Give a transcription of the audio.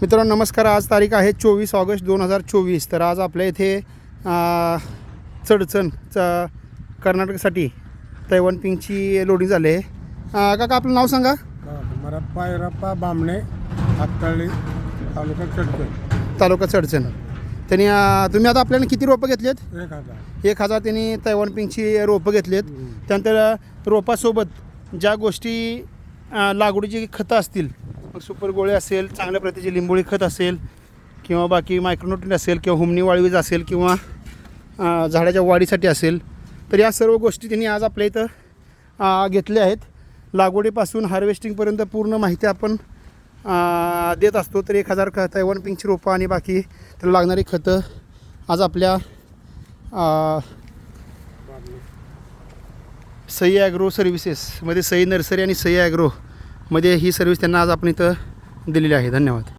मित्रांनो नमस्कार. आज तारीख आहे चोवीस ऑगस्ट दोन हजार चोवीस. तर आज आपल्या इथे आ, चडचण च कर्नाटकसाठी तैवान पिंगची लोडिंग झाली आहे. काका आपलं नाव सांगा. मरप्पा इरप्पा बामणे हातकळी तालुका चटकन तालुका चडचण त्यांनी तुम्ही आता आपल्याला किती रोपं घेतलेत? एक हजार. एक हजार त्यांनी तैवान पिंगची रोपं घेतलेत. त्यानंतर रोपासोबत ज्या गोष्टी लागवडीची खतं असतील मग सुपर गोळे असेल चांगल्या प्रतीची लिंबोळी खत असेल किंवा बाकी मायक्रोन्युट्रिन असेल किंवा हुमणी वाळवीज असेल किंवा झाडाच्या वाढीसाठी असेल तर या सर्व गोष्टी त्यांनी आज आपल्या इथं घेतल्या आहेत. लागवडीपासून हार्वेस्टिंगपर्यंत पूर्ण माहिती आपण देत असतो. तर एक हजार ख तैवान पिंकची रोपं आणि बाकी त्याला लागणारी खतं आज आपल्या सई ॲग्रो सर्व्हिसेसमध्ये सई नर्सरी आणि सई ॲग्रो मध्ये ही सर्व्हिस त्यांना आज आपण इथं दिलेली आहे. धन्यवाद.